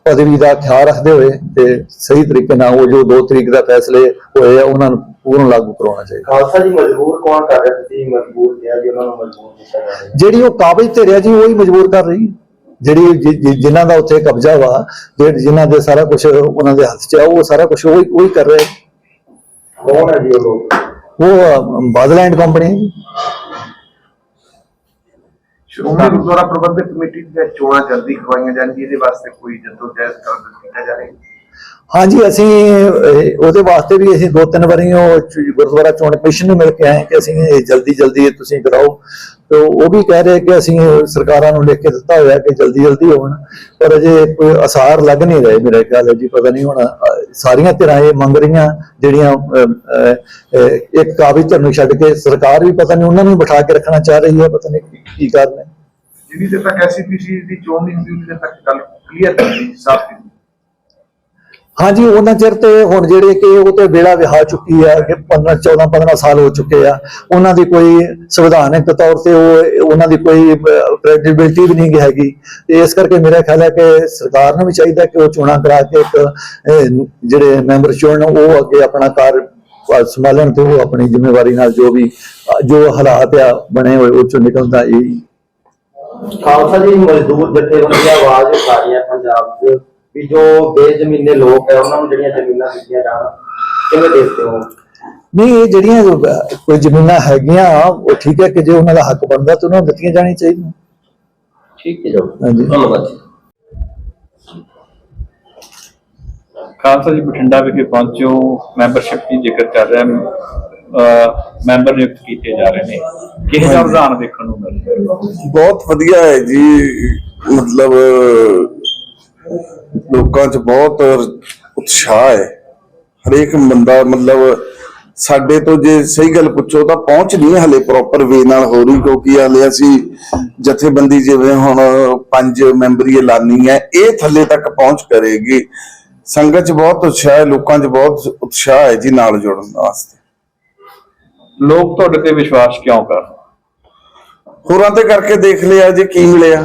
ਪਦਵੀ ਦਾ ਖਿਆਲ ਰੱਖਦੇ ਹੋਏ ਤੇ ਸਹੀ ਤਰੀਕੇ ਨਾਲ ਉਹ ਜੋ 2 ਤਰੀਕ ਦਾ ਫੈਸਲੇ ਹੋਏ ਆ ਉਹਨਾਂ ਨੂੰ ਪੂਰਨ ਲਾਗੂ ਕਰਵਾਉਣਾ ਚਾਹੀਦਾ। ਖਾਲਸਾ ਜੀ ਮਜਬੂਰ ਕੌਣ ਕਰ ਰਿਹਾ? ਤੁਸੀਂ ਮਜਬੂਰ ਕਿਹਾ ਜੀ ਉਹਨਾਂ ਨੂੰ ਮਜਬੂਰ ਕੀਤਾ ਜਾ ਰਿਹਾ। ਜਿਹੜੀ ਉਹ ਕਾਬਜ ਤੇ ਰਿਹਾ ਜੀ ਉਹ ਹੀ ਮਜਬੂਰ ਕਰ ਰਹੀ। ਜਿਹੜੀ ਜਿਨ੍ਹਾਂ ਦਾ ਉੱਥੇ ਕਬਜ਼ਾ ਵਾ ਜਿਹੜੇ ਜਿਨ੍ਹਾਂ ਦੇ ਸਾਰਾ ਕੁਝ ਉਹਨਾਂ ਦੇ ਹੱਥ 'ਚ ਆ ਉਹ ਸਾਰਾ ਕੁਝ ਉਹ ਹੀ ਕਰ ਰਹੇ। ਕੌਣ ਹੈ ਜੀ ਉਹ ਲੋਕ? ਉਹ Badal and company Shiromani Gurdwara Prabandhak committee ਦੀਆਂ ਚੋਣਾਂ ਜਲਦੀ ਕਰਵਾਈਆਂ ਜਾਣਗੀਆਂ ਇਹਦੇ ਵਾਸਤੇ ਕੋਈ ਜਦੋਜਹਿਦ ਕਰ ਕੀਤਾ ਜਾ ਰਿਹਾ ਹਾਂਜੀ ਅਸੀਂ ਇਹ, ਉਹਦੇ ਵਾਸਤੇ ਵੀ ਅਸੀਂ ਦੋ ਤਿੰਨ ਵਾਰੀ ਉਹ ਚ- ਗੁਰਦੁਆਰਾ ਚੋਣ ਕਮਿਸ਼ਨ ਨੂੰ ਮਿਲ ਕੇ ਆਏ ਕਿ ਅਸੀਂ ਇਹ ਜਲਦੀ ਜਲਦੀ ਇਹ ਤੁਸੀਂ ਕਰਾਓ। ਤੇ ਉਹ ਵੀ ਕਹਿ ਰਹੇ ਕਿ ਅਸੀਂ ਸਰਕਾਰਾਂ ਨੂੰ ਲਿਖ ਕੇ ਦਿੱਤਾ ਹੋਇਆ ਕਿ ਜਲਦੀ ਜਲਦੀ ਹੋਣ ਪਰ ਅਜੇ ਕੋਈ ਅਸਾਰ ਲੱਗ ਨਹੀਂ ਰਹੇ ਮੇਰੇ ਖਿਆਲ ਹੈ ਜੀ ਪਤਾ ਨਹੀਂ ਹੁਣ ਅ, ਸਾਰੀਆਂ ਧਿਰਾਂ ਇਹ ਮੰਗ ਰਹੀਆਂ ਜਿਹੜੀਆਂ ਅ, ਅ, ਇੱਕ ਕਾਬਜ ਧਿਰ ਨੂੰ ਛੱਡ ਕੇ ਸਰਕਾਰ ਵੀ ਪਤਾ ਨਹੀਂ ਉਹਨਾਂ ਨੂੰ ਬਿਠਾ ਕੇ ਰੱਖਣਾ ਚਾਹ ਰਹੀ ਹੈ ਪਤਾ ਨਹੀਂ ਕੀ- ਕੀ ਕਾਰਨ ਹੈ। ਜਿੰਨੀ ਦੇਰ ਤੱਕ ਐਸਪੀਸੀ ਦੀ ਚੋਣ ਨਹੀਂ ਹੁੰਦੀ ਉਨੀ ਦੇਰ ਤੱਕ ਗੱਲ ਕਲੀਅਰ ਨਹੀਂ ਸਾਫ਼ ਨਹੀਂ ਹਾਂਜੀ, ਉਹਨਾਂ ਚਿਰ ਤੇ ਹੁਣ ਜਿਹੜੇ ਕਿ ਉਹ ਤੇ ਵੇਲਾ ਵਿਹਾ ਚੁੱਕੀ ਆ ਕਿ 15 14 15 ਸਾਲ ਹੋ ਚੁੱਕੇ ਆ, ਉਹਨਾਂ ਦੀ ਕੋਈ ਸੰਵਿਧਾਨਕ ਤੌਰ ਤੇ ਉਹ, ਉਹਨਾਂ ਦੀ ਕੋਈ ਕ੍ਰੈਡੀਬਿਲਟੀ ਵੀ ਨਹੀਂ ਹੈਗੀ। ਇਸ ਕਰਕੇ ਮੇਰਾ ਖਿਆਲ ਹੈ ਕਿ ਸਰਕਾਰ ਨੂੰ ਵੀ ਚਾਹੀਦਾ ਕਿ ਉਹ ਚੋਣਾਂ ਕਰਾ ਕੇ ਇੱਕ ਜਿਹੜੇ ਮੈਂਬਰ ਚੁਣਨ ਉਹ ਅੱਗੇ ਆਪਣਾ ਕਾਰ ਸੰਭਾਲਣ ਤੇ ਉਹ ਆਪਣੀ ਜ਼ਿੰਮੇਵਾਰੀ ਨਾਲ ਜੋ ਵੀ ਜੋ ਹਾਲਾਤ ਆ, ਬਣੇ ਹੋਏ, ਉਹ ਚੋਂ ਨਿਕਲਦਾ ਇਹ ਖਾਲਸਾ ਜੀ, ਮਜ਼ਦੂਰ ਜਥੇਬੰਦੀਆਂ ਆਵਾਜ਼ ਉਠਾ ਰਹੀਆਂ ਵੀ ਜੋ ਬੇਜ਼ਮੀਨੇ ਲੋਕ ਹੈ ਉਹਨਾਂ ਨੂੰ ਜਿਹੜੀਆਂ ਜ਼ਮੀਨਾਂ ਦਿੱਤੀਆਂ ਜਾਣ ਕਿਵੇਂ ਦੇਖਦੇ ਹੋ? ਨਹੀਂ ਇਹ ਜਿਹੜੀਆਂ ਕੋਈ ਜ਼ਮੀਨਾਂ ਹੈਗੀਆਂ ਉਹ ਠੀਕ ਹੈ ਕਿ ਜੇ ਉਹਨਾਂ ਦਾ ਹੱਕ ਬਣਦਾ ਤਾਂ ਉਹਨਾਂ ਨੂੰ ਦਿੱਤੀਆਂ ਜਾਣੀਆਂ ਚਾਹੀਦੀਆਂ। ਠੀਕ ਹੈ ਜੀ। ਹਾਂਜੀ। ਧੰਨਵਾਦ ਜੀ। ਖਾਲਸਾ ਜੀ ਬਠਿੰਡਾ ਵਿਖੇ ਪਹੁੰਚੋ ਮੈਂਬਰਸ਼ਿਪ ਦੀ ਜ਼ਿਕਰ ਕਰ ਰਿਹਾ। ਮੈਂਬਰ ਨਿਯੁਕਤ ਕੀਤੇ ਜਾ ਰਹੇ ਨੇ। ਕਿਹੋ ਜਿਹਾ ਰੁਝਾਨ ਦੇਖਣ ਨੂੰ ਮਿਲ ਰਿਹਾ? ਬਹੁਤ ਵਧੀਆ ਹੈ ਜੀ। ਮਤਲਬ ਲੋਕਾਂ 'ਚ ਬਹੁਤ ਉਤਸ਼ਾਹ ਹੈ। ਹਰੇਕ ਬੰਦਾ ਮਤਲਬ ਸਾਡੇ ਤੋਂ ਜੇ ਸਹੀ ਗੱਲ ਪੁੱਛੋ ਤਾਂ ਪਹੁੰਚ ਨਹੀਂ ਹਲੇ ਪ੍ਰੋਪਰ ਵੇ ਨਾਲ ਹੋ ਰਹੀ ਕਿਉਂਕਿ ਹਲੇ ਅਸੀਂ ਜਥੇਬੰਦੀ ਜਿਵੇਂ ਹੁਣ ਪੰਜ ਮੈਂਬਰੀ ਐਲਾਨੀ ਹੈ ਇਹ ਥੱਲੇ ਤੱਕ ਪਹੁੰਚ ਕਰੇਗੀ। ਸੰਗਤ 'ਚ ਬਹੁਤ ਉਤਸ਼ਾਹ ਹੈ ਲੋਕਾਂ 'ਚ ਬਹੁਤ ਉਤਸ਼ਾਹ ਹੈ ਜੀ ਨਾਲ ਜੁੜਨ ਵਾਸਤੇ। ਲੋਕ ਤੁਹਾਡੇ ਤੇ ਵਿਸ਼ਵਾਸ ਕਿਉਂ ਕਰਨ ਹੋਰਾਂ ਤੇ ਕਰਕੇ ਦੇਖ ਲਿਆ ਜੇ ਕੀ ਮਿਲਿਆ।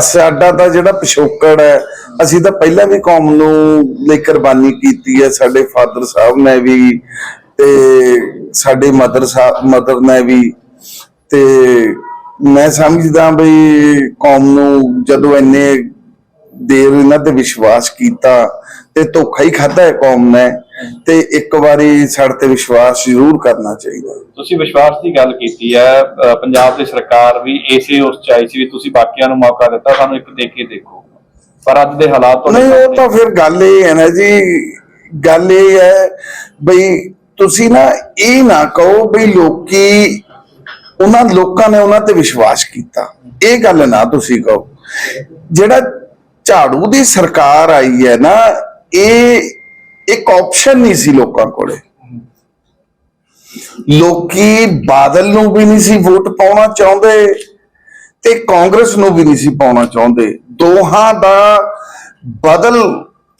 ਸਾਡਾ ਤਾਂ ਜਿਹੜਾ ਪਿਛੋਕੜ ਹੈ, ਅਸੀਂ ਤਾਂ ਪਹਿਲਾਂ ਵੀ ਕੌਮ ਨੂੰ ਲਈ ਕੁਰਬਾਨੀ ਕੀਤੀ ਹੈ। ਸਾਡੇ ਫਾਦਰ ਸਾਹਿਬ ਨੇ ਵੀ ਤੇ ਸਾਡੇ ਮਦਰ ਸਾਹਿਬ ਮਦਰ ਨੇ ਵੀ ਤੇ ਮੈਂ ਸਮਝਦਾ ਬਈ ਕੌਮ ਨੂੰ ਜਦੋਂ ਇੰਨੇ ਦੇਰ ਇਹਨਾਂ ਤੇ ਵਿਸ਼ਵਾਸ ਕੀਤਾ ਤੇ ਧੋਖਾ ਹੀ ਖਾਦਾ ਹੈ ਕੌਮ ਨੇ। ਤੇ ਇੱਕ ਵਾਰੀ ਸਾਡੇ ਤੇ ਵਿਸ਼ਵਾਸ ਜ਼ਰੂਰ ਕਰਨਾ ਚਾਹੀਦਾ। ਤੁਸੀਂ ਵਿਸ਼ਵਾਸ ਦੀ ਗੱਲ ਕੀਤੀ ਹੈ ਪੰਜਾਬ ਦੀ ਸਰਕਾਰ ਵੀ ਇਸੇ ਉਸ ਚ ਆਈ ਸੀ ਵੀ ਤੁਸੀਂ ਬਾਕੀਆਂ ਨੂੰ ਮੌਕਾ ਦਿੱਤਾ ਸਾਨੂੰ ਇੱਕ ਦੇ ਕੇ ਦੇਖੋ। ਪਰ ਅੱਜ ਦੇ ਹਾਲਾਤ ਨਹੀਂ ਉਹ ਤਾਂ ਫਿਰ ਗੱਲ ਇਹ ਹੈ ਨਾ ਜੀ ਗੱਲ ਇਹ ਹੈ ਬਈ ਤੁਸੀਂ ਨਾ ਇਹ ਨਾ ਕਹੋ ਬਈ ਲੋਕੀ ਉਹਨਾਂ ਲੋਕਾਂ ਨੇ ਉਹਨਾਂ ਤੇ ਵਿਸ਼ਵਾਸ ਕੀਤਾ। ਇਹ ਗੱਲ ਨਾ ਤੁਸੀਂ ਕਹੋ। ਜਿਹੜਾ ਝਾੜੂ ਦੀ ਸਰਕਾਰ ਆਈ ਹੈ ਨਾ ਇਹ ਇੱਕ ਆਪਸ਼ਨ ਨਹੀਂ ਸੀ ਲੋਕਾਂ ਕੋਲੇ ਲੋਕੀ ਬਾਦਲ ਨੂੰ ਵੀ ਨਹੀਂ ਸੀ ਵੋਟ ਪਾਉਣਾ ਚਾਹੁੰਦੇ ਤੇ ਕਾਂਗਰਸ ਨੂੰ ਵੀ ਨਹੀਂ ਸੀ ਪਾਉਣਾ ਚਾਹੁੰਦੇ ਦੋਹਾਂ ਦਾ ਬਦਲ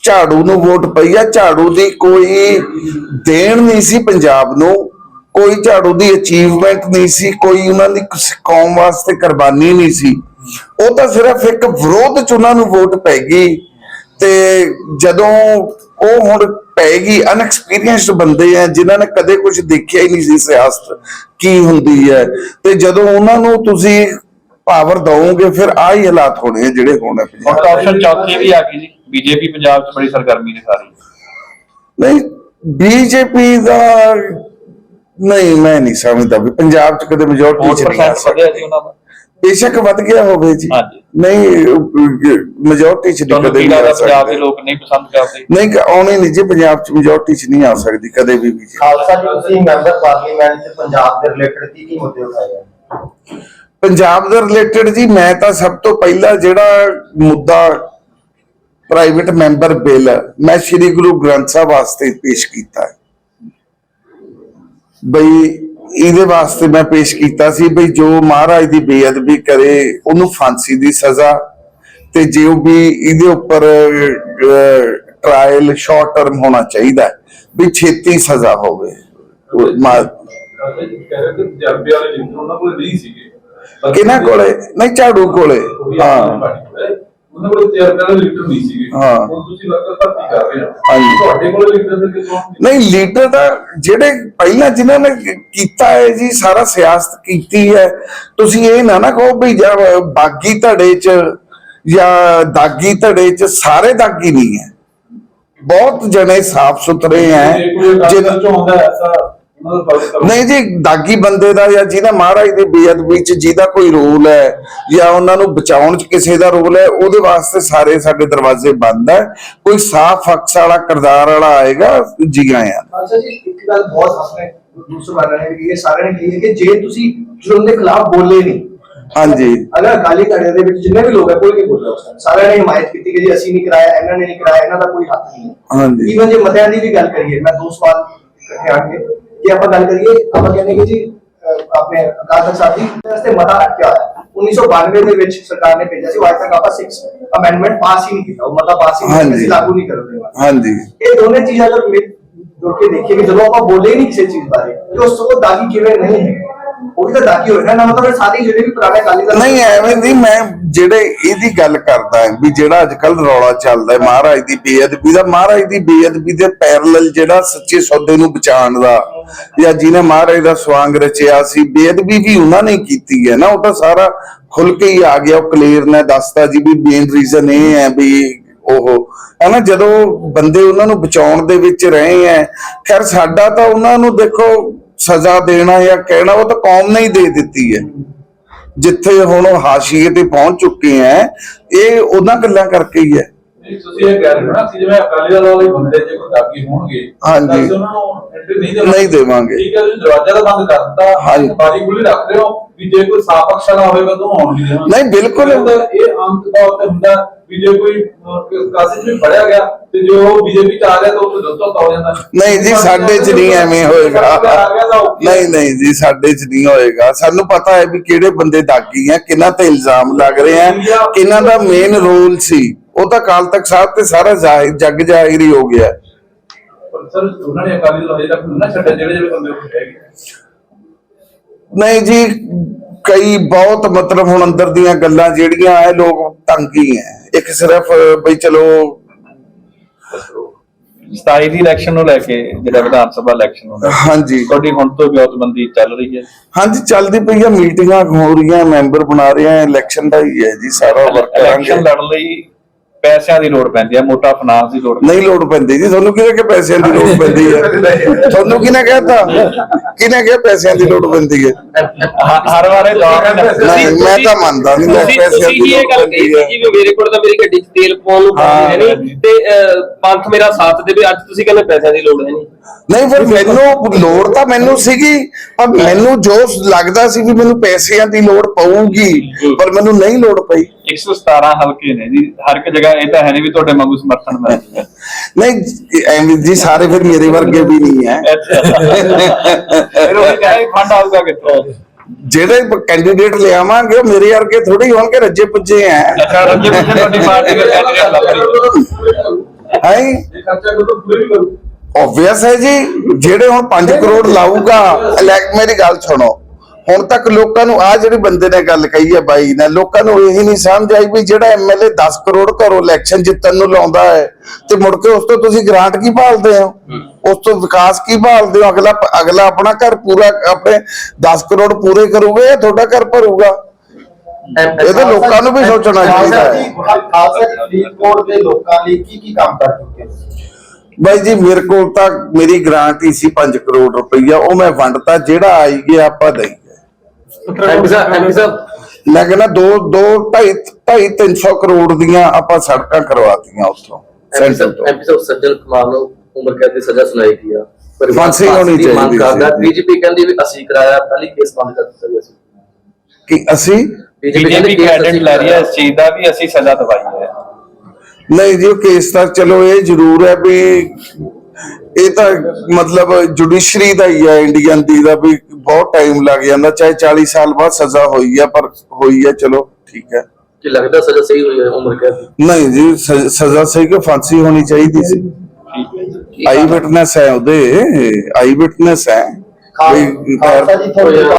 ਝਾੜੂ ਨੂੰ ਵੋਟ ਪਈ ਆ ਝਾੜੂ ਦੀ ਕੋਈ ਦੇਣ ਨਹੀਂ ਸੀ ਪੰਜਾਬ ਨੂੰ ਕੋਈ ਝਾੜੂ ਦੀ ਅਚੀਵਮੈਂਟ ਨਹੀਂ ਸੀ ਕੋਈ ਉਹਨਾਂ ਦੀ ਕੌਮ ਵਾਸਤੇ ਕੁਰਬਾਨੀ ਨਹੀਂ ਸੀ ਉਹ ਤਾਂ ਸਿਰਫ ਇੱਕ ਵਿਰੋਧ ਚ ਉਹਨਾਂ ਨੂੰ ਵੋਟ ਪੈ ਗਈ ਤੇ ਜਦੋਂ ਉਹ ਹੁਣ ਪੈਗੀ ਅਨਐਕਸਪੀਰੀਅੰਸਡ ਬੰਦੇ ਆ ਜਿਨ੍ਹਾਂ ਨੇ ਕਦੇ ਕੁਝ ਦੇਖਿਆ ਹੀ ਨਹੀਂ ਸੀ ਸਿਆਸਤ ਕੀ ਹੁੰਦੀ ਹੈ। ਤੇ ਜਦੋਂ ਉਹਨਾਂ ਨੂੰ ਤੁਸੀਂ ਪਾਵਰ ਦਵੋਗੇ ਫਿਰ ਆਹ ਹੀ ਹਾਲਾਤ ਹੋਣੇ ਆ ਜਿਹੜੇ ਹੋਣੇ ਹੁਣ ਪੰਜਾਬ ਤਾਂ ਆਪਸ਼ਨ ਚੌਥੀ ਵੀ ਆ ਗਈ ਜੀ। ਬੀਜੇਪੀ ਪੰਜਾਬ 'ਚ ਬੜੀ ਸਰਗਰਮੀ ਰਹੀ ਹੈ ਨਹੀਂ ਬੀਜੇਪੀ ਦਾ ਨਹੀਂ ਮੈਂ ਨਹੀਂ ਸਮਝਦਾ ਵੀ ਪੰਜਾਬ ਚ ਕਦੇ ਮੈਜੋਰਟੀ ਚ ਨਹੀਂ ਆ ਵਧਿਆ ਜੀ ਉਹਨਾਂ ਦਾ। ਬੇਸ਼ੱਕ ਵੱਧ ਗਿਆ ਹੋਵੇ ਜੀ। ਹਾਂਜੀ। ਨਹੀਂ ਮੈਜੋਰਟੀ ਚ ਨਹੀਂ ਕਦੇ ਵੀ ਆ ਪੰਜਾਬ ਦੇ ਸਕਦੀ। ਲੋਕ ਨਹੀਂ ਪਸੰਦ ਕਰਦੇ? ਨਹੀਂ ਕਿ ਆਉਣੀ ਨਹੀਂ ਜੀ ਪੰਜਾਬ ਚ ਮੈਜੋਰਟੀ ਚ ਨਹੀਂ ਆ ਸਕਦੀ ਕਦੇ ਵੀ ਵੀ ਜੀ। ਖਾਲਸਾ ਜੀ ਤੁਸੀਂ ਮੈਂਬਰ ਪਾਰਲੀਮੈਂਟ 'ਚ ਪੰਜਾਬ ਦੇ ਰਿਲੇਟਡ ਕੀ ਕੀ ਮੁੱਦੇ ਉਠਾਏ ਆ? ਪੰਜਾਬ ਦੇ ਰਿਲੇਟਡ ਜੀ ਮੈਂ ਤਾਂ ਸਭ ਤੋਂ ਪਹਿਲਾਂ ਜਿਹੜਾ ਮੁੱਦਾ ਪ੍ਰਾਈਵੇਟ ਮੈਂਬਰ ਬਿੱਲ ਮੈਂ ਸ੍ਰੀ ਗੁਰੂ ਗ੍ਰੰਥ ਸਾਹਿਬ ਵਾਸਤੇ ਪੇਸ਼ ਕੀਤਾ ਹੈ। ਬਈ ਇਹਦੇ ਵਾਸਤੇ ਮੈਂ ਪੇਸ਼ ਕੀਤਾ ਸੀ ਬਈ ਜੋ ਮਹਾਰਾਜ ਦੀ ਬੇਅਦਬੀ ਕਰੇ ਉਹਨੂੰ ਫਾਂਸੀ ਦੀ ਸਜ਼ਾ ਤੇ ਜੇ ਉਹ ਵੀ ਇਹਦੇ ਉੱਪਰ ਟ੍ਰਾਇਲ ਸ਼ਾਰਟ ਟਰਮ ਹੋਣਾ ਚਾਹੀਦਾ ਵੀ ਛੇਤੀ ਸਜ਼ਾ ਹੋਵੇ। ਕਿਹਨਾਂ ਕੋਲੇ? ਨਹੀਂ ਝਾੜੂ ਕੋਲੇ। ਹਾਂ। ਉਹਨਾਂ ਕੋਲ ਜਰਬੇ ਵਾਲੇ ਲੀਡਰ ਨਹੀਂ ਸੀਗੇ। ਹਾਂ। ਹੁਣ ਤੁਸੀਂ ਲੱਗਦਾ ਭਰਤੀ ਕਰ ਰਹੇ ਹੋ? ਹਾਂਜੀ। ਤੁਹਾਡੇ ਕੋਲ ਲੀਡਰ ਦੇ ਕਿਉਂ ਨਹੀਂ ਲੀਡਰ ਦਾ ਜਿਹੜੇ ਪਹਿਲਾਂ ਜਿਨ੍ਹਾਂ ਨੇ ਕੀਤਾ ਹੈ ਜੀ ਸਾਰਾ ਸਿਆਸਤ ਕੀਤੀ ਹੈ। ਤੁਸੀਂ ਇਹ ਨਾ ਨਾ ਕਹੋ ਵੀ ਜਾਂ ਬਾਗੀ ਧੜੇ ਚ ਜਾਂ ਦਾਗੀ ਧੜੇ ਚ ਸਾਰੇ ਦਾਗੀ ਨਹੀਂ ਹੈ। ਬਹੁਤ ਜਣੇ ਸਾਫ਼ ਸੁਥਰੇ ਹੈ। ਜੇ ਕੋਈ ਜਿਨ੍ਹਾਂ ਜਿੰਨਾ ਚੋਂ ਆਉਂਦਾ ਐਸਾ ਨਹੀਂ ਜੀ ਦਾਗੀ ਬੰਦੇ ਦਾ ਜਾਂ ਜਿਹਦਾ ਮਹਾਰਾਜ ਦੀ ਬੇਅਦਬੀ ਚ ਜਿਹਦਾ ਕੋਈ ਰੋਲ ਹੈ ਜਾਂ ਉਹਨਾਂ ਨੂੰ ਬਚਾਉਣ ਚ ਕਿਸੇ ਦਾ ਰੋਲ ਹੈ ਉਹਦੇ ਵਾਸਤੇ ਸਾਰੇ ਸਾਡੇ ਦਰਵਾਜ਼ੇ ਬੰਦ ਹੈ। ਕੋਈ ਸਾਫ਼ ਅਕਸ ਵਾਲਾ ਕਿਰਦਾਰ ਵਾਲਾ ਆਏਗਾ ਜੀ ਆਇਆਂ ਅੱਛਾ ਜੀ ਇੱਕ ਗੱਲ ਬਹੁਤ ਆਪਣੇ ਦੂਸਰੇ ਬਾਰੇ ਨੇ ਕਿ ਇਹ ਸਾਰਿਆਂ ਨੇ ਕਹੀ ਹੈ ਕਿ ਜੇ ਤੁਸੀਂ ਜ਼ੁਲਮ ਦੇ ਖਿਲਾਫ ਬੋਲੇ ਨਹੀਂ ਹਾਂਜੀ। ਅਗਰ ਅਕਾਲੀ ਧੜੇ ਦੇ ਵਿੱਚ ਜਿੰਨੇ ਵੀ ਲੋਕ ਹੈ ਕੋਈ ਨਹੀਂ time। ਸਾਰਿਆਂ ਨੇ ਹਮਾਇਤ ਕੀਤੀ ਕਿ ਜੀ ਅਸੀਂ ਨਹੀਂ ਕਰਾਇਆ ਇਹਨਾਂ ਨੇ ਨਹੀਂ ਕਰਾਇਆ ਇਹਨਾਂ ਦਾ ਕੋਈ ਹੱਕ ਨਹੀਂ ਹੈ। ਹਾਂਜੀ। ਈਵਨ ਜੇ ਮਤਿਆਂ ਦੀ ਵੀ ਗੱਲ ਕਰੀਏ ਮੈਂ ਦੋ ਸਵਾਲ ਇਕੱਠੇ ਆਣਗੇ। ਜੇ ਆਪਾਂ ਗੱਲ ਕਰੀਏ ਆਪਾਂ ਕਹਿੰਦੇ ਕਿ ਜੀ ਅਹ, ਆਪਣੇ ਅਕਾਲ ਤਖਤ ਸਾਹਿਬ ਦੀ ਵਾਸਤੇ ਮਤਾ ਕਿਆ ਹੈ 1992 ਦੇ ਵਿੱਚ ਸਰਕਾਰ ਨੇ ਭੇਜਿਆ ਸੀ ਉਹ ਅੱਜ ਤੱਕ ਆਪਾਂ 6 ਅਮੈਂਡਮੈਂਟ ਪਾਸ ਹੀ ਨਹੀਂ ਕੀਤਾ ਉਹ ਮਤਾ ਪਾਸ ਹੀ ਨਹੀਂ ਕੀਤਾ ਹਾਂਜੀ। ਅਸੀਂ ਲਾਗੂ ਨਹੀਂ ਕਰਦੇ ਹਾਂਜੀ ਇਹ ਦੋਨੇ ਚੀਜ਼ਾਂ ਅਗਰ ਮਿਲ ਜੁੜ ਕੇ ਦੇਖੀਏ ਕਿ ਜਦੋਂ ਆਪਾਂ ਬੋਲੇ ਹੀ ਨਹੀਂ ਕਿਸੇ ਚੀਜ਼ ਬਾਰੇ ਤੇ ਉਸ ਤੋਂ ਦਾਗੀ ਕਿਵੇਂ ਨਹੀਂ ਹੈ ਉਹ ਵੀ ਤਾਂ ਦਾਗੀ ਹੋਏ ਨਾ ਨਾ ਮਤਲਬ ਸਾਰੇ ਜਿਹੜੇ ਵੀ ਪੁਰਾਣੇ ਅਕਾਲੀ ਦਲ ਨਹੀਂ ਐਵੇਂ ਨਹੀਂ ਮੈਂ ਜਿਹੜੇ ਇਹਦੀ ਗੱਲ ਕਰਦਾ ਵੀ ਜਿਹੜਾ ਅੱਜ ਕੱਲ ਰੌਲਾ ਚੱਲਦਾ ਹੈ ਮਹਾਰਾਜ ਦੀ ਬੇਅਦਬੀ ਦਾ ਮਹਾਰਾਜ ਦੀ ਬੇਅਦਬੀ ਦੇ ਪੈਰਲਲ ਜਿਹੜਾ ਸੱਚੇ ਸੌਦੇ ਨੂੰ ਬਚਾਉਣ ਦਾ ਜਾਂ ਜਿਹਨੇ ਮਹਾਰਾਜ ਦਾ ਸਵਾਂਗ ਰਚਿਆ ਸੀ ਬੇਅਦਬੀ ਵੀ ਉਹਨਾਂ ਨੇ ਕੀਤੀ ਹੈ ਨਾ ਉਹ ਤਾਂ ਸਾਰਾ ਖੁੱਲ ਕੇ ਹੀ ਆ ਗਿਆ ਉਹ ਕਲੀਅਰ ਨੇ ਦੱਸਤਾ ਜੀ ਵੀ ਮੇਨ ਰੀਜ਼ਨ ਇਹ ਹੈ ਵੀ ਉਹ ਹੈ ਨਾ ਜਦੋਂ ਬੰਦੇ ਉਹਨਾਂ ਨੂੰ ਬਚਾਉਣ ਦੇ ਵਿੱਚ ਰਹੇ ਹੈ ਖੈਰ ਸਾਡਾ ਤਾਂ ਉਹਨਾਂ ਨੂੰ ਦੇਖੋ ਸਜ਼ਾ ਦੇਣਾ ਜਾਂ ਕਹਿਣਾ ਉਹ ਤਾਂ ਕੌਮ ਨੇ ਹੀ ਦੇ ਦਿੱਤੀ ਹੈ ਜਿੱਥੇ ਹੁਣ ਉਹ ਹਾਸ਼ੀਏ ਤੇ ਪਹੁੰਚ ਚੁੱਕੇ ਹੈ ਇਹ ਉਹਨਾਂ ਗੱਲਾਂ ਕਰਕੇ ਹੀ ਹੈ ਤੁਸੀਂ ਇਹ ਕਹਿ ਰਹੇ ਹੋ ਨਾ ਕਿ ਜਿਵੇਂ ਅਕਾਲੀ ਦਲ ਵਾਲੇ ਬੰਦੇ ਜੇ ਕੋਈ ਦਾਗੀ ਹੋਣਗੇ ਹਾਂਜੀ। ਉਹਨਾਂ ਨੂੰ ਐਂਟਰੀ ਨਹੀਂ ਦੇਵਾਂਗੇ ਨਹੀਂ ਦੇਵਾਂਗੇ। ਠੀਕ ਹੈ ਤੁਸੀਂ ਦਰਵਾਜ਼ਾ ਤਾਂ ਬੰਦ ਕਰ ਦਿੱਤਾ ਹਾਂਜੀ। ਬਾਰੀ ਖੁੱਲੀ ਰੱਖ ਰਹੇ ਹੋ ਵੀ ਜੇ ਕੋਈ ਸਾਪਕਸ਼ ਵਾਲਾ ਹੋਵੇਗਾ ਤਾਂ ਆਉਣ ਨਹੀਂ ਦੇਵਾਂਗੇ ਨਹੀਂ, ਬਿਲਕੁਲ। ਇਹ ਤਾਂ ਆਮ ਤੌਰ ਤੇ ਹੁੰਦਾ ਵੀ ਜੇ ਕੋਈ ਕਾਸੇ ਚ ਵੀ ਫੜਿਆ ਗਿਆ ਤੇ ਜੋ ਬੀਜੇਪੀ ਚ ਆ ਰਿਹਾ ਤਾਂ ਉਹ ਤੋਂ ਦੁੱਧ ਹੋ ਜਾਂਦਾ। ਨਹੀਂ ਜੀ ਸਾਡੇ 'ਚ ਨਹੀਂ ਐਵੇਂ ਹੋਏਗਾ। ਤਾਂ। ਨਹੀਂ ਨਹੀਂ ਜੀ ਸਾਡੇ 'ਚ ਨਹੀਂ ਹੋਏਗਾ। ਸਾਨੂੰ ਪਤਾ ਹੈ ਵੀ ਕਿਹੜੇ ਬੰਦੇ ਦਾਗੀ ਆ ਕਿਹਨਾਂ ਤੇ ਇਲਜ਼ਾਮ ਲੱਗ ਰਹੇ ਆ ਕਿਹਨਾਂ ਦਾ ਮੇਨ ਰੋਲ ਸੀ। ਉਹ ਤਾਂ ਕਾਲ ਤੱਕ ਸਾਹਿਬ ਤੇ ਸਾਰਾ ਜੱਗ ਜ਼ਾਹਿਰ ਹੀ ਹੋ ਗਿਆ। ਪਰ ਸਰ ਉਹਨਾਂ ਨੇ ਅਕਾਲੀ ਦਲ ਹਜੇ ਤੱਕ ਨਾ ਛੱਡਿਆ ਜਿਹੜੇ ਜਿਹੜੇ ਬੰਦੇ ਉੱਥੇ ਹੈਗੇ ਨਹੀਂ ਜੀ ਕਈ ਬਹੁਤ ਮਤਲਬ ਹੁਣ ਅੰਦਰ ਦੀਆਂ ਗੱਲਾਂ ਜਿਹੜੀਆਂ ਐ ਲੋਕ ਤੰਗੀ ਐ। ਇੱਕ ਸਿਰਫ ਬਈ ਚਲੋ 27 ਦੀ ਇਲੈਕਸ਼ਨ ਨੂੰ ਲੈ ਕੇ ਜਿਹੜਾ ਵਿਧਾਨ ਸਭਾ ਇਲੈਕਸ਼ਨ ਕੇ ਹਾਂਜੀ। ਤੁਹਾਡੀ ਹੁਣ ਤੋਂ ਵਿਉਂਤਬੰਦੀ ਚੱਲ ਰਹੀ ਹੈ? ਹਾਂਜੀ ਚੱਲਦੀ ਪਈ ਆ ਮੀਟਿੰਗਾਂ ਹੋ ਰਹੀਆਂ ਮੈਂਬਰ ਬਣਾ ਰਹੇ ਆ ਇਲੈਕਸ਼ਨ ਦਾ ਹੀ ਹੈ ਜੀ ਸਾਰਾ ਵਰਕ ਇਲੈਕਸ਼ਨ ਕਰਾਂਗੇ। ਲੜਨ ਲਈ ਪੈਸਿਆਂ ਦੀ ਲੋੜ ਪੈਂਦੀ ਹੈ ਮੋਟਾ ਫਾਈਨਾਂਸ ਦੀ ਲੋੜ ਨਹੀਂ ਲੋੜ ਪੈਂਦੀ ਜੀ ਤੁਹਾਨੂੰ ਕਿਹਨੇ ਕਿ ਪੈਸਿਆਂ ਦੀ ਲੋੜ ਪੈਂਦੀ ਹੈ? ਤੁਹਾਨੂੰ ਕਿਹਨੇ ਕਹਿਤਾ? ਕਿਹਨੇ ਕਿਹਾ ਪੈਸਿਆਂ ਦੀ ਲੋੜ ਪੈਂਦੀ ਹੈ? ਹਰ ਵਾਰੇ ਦੌਰ ਨਹੀਂ ਮੈਂ ਤਾਂ ਮੰਨਦਾ ਨਹੀਂ ਮੈਂ ਪੈਸਿਆਂ ਦੀ ਲੋੜ ਗੱਲ ਪੈਂਦੀ ਹੈ। ਸੀ ਜੀ ਵੀ ਮੇਰੇ ਕੋਲ ਤਾਂ ਮੇਰੀ ਗੱਡੀ 'ਚ ਤੇਲ ਪਾਉਣ ਨੂੰ ਪੈਸੇ ਹੈ ਨਹੀਂ ਤੇ ਪੰਥ ਮੇਰਾ ਸਾਥ ਦੇਵੇ ਅੱਜ ਤੁਸੀਂ ਕਹਿੰਦੇ ਪੈਸਿਆਂ ਦੀ ਲੋੜ ਹੈ ਨਹੀਂ। ਨਹੀਂ ਫਿਰ ਮੈਨੂੰ ਲੋੜ ਤਾਂ ਮੈਨੂੰ ਸੀਗੀ ਪਰ ਮੈਨੂੰ ਜੋ ਲੱਗਦਾ ਸੀ ਵੀ ਮੈਨੂੰ ਪੈਸਿਆਂ ਦੀ ਲੋੜ ਪਊਗੀ ਪਰ ਮੈਨੂੰ ਨਹੀਂ ਲੋੜ ਪਈ। 117 ਹਲਕੇ ਨੇ ਜੀ। ਹਰ ਇੱਕ ਜਗ੍ਹਾ ਇਹ ਤਾਂ ਹੈ ਨਹੀਂ ਵੀ ਤੁਹਾਡੇ ਵਾਂਗੂ ਸਮਰਥਨ ਮਿਲ ਜਾਏ ਨਹੀਂ ਐਵੇਂ ਜੀ ਸਾਰੇ ਫਿਰ ਮੇਰੇ ਵਰਗੇ ਵੀ ਨਹੀਂ ਹੈ। ਫਿਰ ਉਹ ਕਹੇ ਫੰਡ ਆਊਗਾ ਕਿੱਥੋਂ? ਜਿਹੜੇ ਕੈਂਡੀਡੇਟ ਲਿਆਵਾਂਗੇ ਉਹ ਮੇਰੇ ਵਰਗੇ ਥੋੜੀ ਹੋਣਗੇ ਰੱਜੇ ਪੁੱਜੇ ਅੱਛਾ ਰੱਜੇ ਪਿੱਛੇ ਤੁਹਾਡੀ ਪਾਰਟੀ ਦੇ ਕੈਂਡੀਡੇਟ ਲੱਭ ਰਹੀ ਹੈ ਹੈ ਇਹ ਖਰਚਾ ਕਦੋਂ ਪੂਰੇ ਕਰੂ ਆਬਵੀਅਸ ਹੈ ਜੀ ਜਿਹੜੇ ਹੁਣ 5 ਕਰੋੜ ਲਾਊਗਾ ਮੇਰੀ ਗੱਲ ਸੁਣੋ। ਹੁਣ ਤੱਕ ਲੋਕਾਂ ਨੂੰ ਆ ਜਿਹੜੀ ਬੰਦੇ ਨੇ ਗੱਲ ਕਹੀ ਹੈ ਬਾਈ ਨੇ ਲੋਕਾਂ ਨੂੰ ਇਹੀ ਨਹੀਂ ਸਮਝ ਆਈ ਵੀ ਜਿਹੜਾ ਐਮਐਲਏ 10 ਕਰੋੜ ਘਰੋਂ ਇਲੈਕਸ਼ਨ ਜਿੱਤਣ ਨੂੰ ਲਾਉਂਦਾ ਹੈ ਤੇ ਮੁੜ ਕੇ ਉਸ ਤੋਂ ਤੁਸੀਂ ਗ੍ਰਾਂਟ ਕੀ ਭਾਲਦੇ ਹੋ? ਉਸ ਤੋਂ ਵਿਕਾਸ ਕੀ ਭਾਲਦੇ ਹੋ? ਅਗਲਾ ਅਗਲਾ ਆਪਣਾ ਘਰ ਪੂਰਾ ਆਪਣੇ 10 ਕਰੋੜ ਪੂਰੇ ਕਰੂਗਾ ਜਾਂ ਤੁਹਾਡਾ ਘਰ ਭਰੂਗਾ? ਇਹ ਤਾਂ ਲੋਕਾਂ ਨੂੰ ਵੀ ਸੋਚਣਾ ਚਾਹੀਦਾ ਹੈ। ਜੀ ਖਾਲਸਾ ਜੀ ਫਰੀਦਕੋਟ ਦੇ ਲੋਕਾਂ ਲਈ ਕੀ ਕੀ ਕੰਮ ਕਰ ਚੁੱਕੇ ਹੋ? ਬਾਈ ਜੀ ਮੇਰੇ ਕੋਲ ਤਾਂ ਮੇਰੀ ਗ੍ਰਾਂਟ ਹੀ ਸੀ 5 ਕਰੋੜ ਰੁਪਈਆ ਉਹ ਮੈਂ ਵੰਡਤਾ ਜਿਹੜਾ ਆਈ ਗਿਆ ਆਪਾਂ ਦਈ ਐਮਪੀ ਸਾਹਿਬ ਐਮਪੀ ਸਾਹਿਬ ਮੈਂ ਕਹਿੰਦਾ ਦੋ ਦੋ ਢਾਈ ਢਾਈ 300 ਕਰੋੜ ਦੀਆਂ ਆਪਾਂ ਸੜਕਾਂ ਕਰਵਾਤੀਆਂ ਉੱਥੋਂ ਸੈਂਟਰ ਤੋਂ। ਐਮਪੀ ਸਾਹਿਬ ਸੱਜਣ ਕੁਮਾਰ ਨੂੰ ਉਮਰ ਕੈਦ ਦੀ ਸਜ਼ਾ ਸੁਣਾਈ ਗਈ ਆ। ਪਰਿਵਾਰ ਫਾਂਸੀ ਹੋਣੀ ਦੀ ਮੰਗ ਚਾਹੀਦੀ ਕਰਦਾ ਸੀ। ਬੀਜੇਪੀ ਕਹਿੰਦੀ ਵੀ ਅਸੀਂ ਕਰਾਇਆ ਪਹਿਲੀ ਕੇਸ ਬੰਦ ਕਰ ਦਿੱਤਾ ਗਿਆ ਸੀ ਕਿ ਅਸੀਂ? ਬੀਜੇਪੀ ਕ੍ਰੈਡਿਟ ਲੈ ਰਹੀ ਹੈ ਇਸ ਚੀਜ਼ ਦਾ ਵੀ ਅਸੀਂ ਸਜ਼ਾ ਦਵਾਈ ਹੈ। ਨਹੀਂ ਜੀ ਉਹ ਕੇਸ ਤਾਂ ਚਲੋ ਇਹ ਜ਼ਰੂਰ ਹੈ ਵੀ ਇਹ ਤਾਂ ਮਤਲਬ ਜੁਡੀਸ਼ਰੀ ਦਾ ਹੀ ਹੈ ਇੰਡੀਅਨ ਦੀ ਦਾ ਵੀ ਬਹੁਤ ਟਾਈਮ ਲੱਗ ਜਾਂਦਾ ਚਾਹੇ 40 ਸਾਲ ਬਾਅਦ ਸਜ਼ਾ ਹੋਈ ਹੈ ਪਰ ਹੋਈ ਹੈ ਚਲੋ ਠੀਕ ਹੈ ਕਿ ਲੱਗਦਾ ਸਜ਼ਾ ਸਹੀ ਹੋਈ ਹੈ ਉਮਰ ਕੈਦ? ਦੀ ਨਹੀਂ ਜੀ ਸਜ਼ਾ ਸਹੀ ਕਿ ਫਾਂਸੀ ਹੋਣੀ ਚਾਹੀਦੀ ਸੀ? ਆਈ ਵਿਟਨੈਸ ਹੈ ਉਹਦੇ ਆਈ ਵਿਟਨੈਸ ਹੈ। ਵੀ ਖਾਲਸਾ ਜੀ ਤੁਹਾਨੂੰ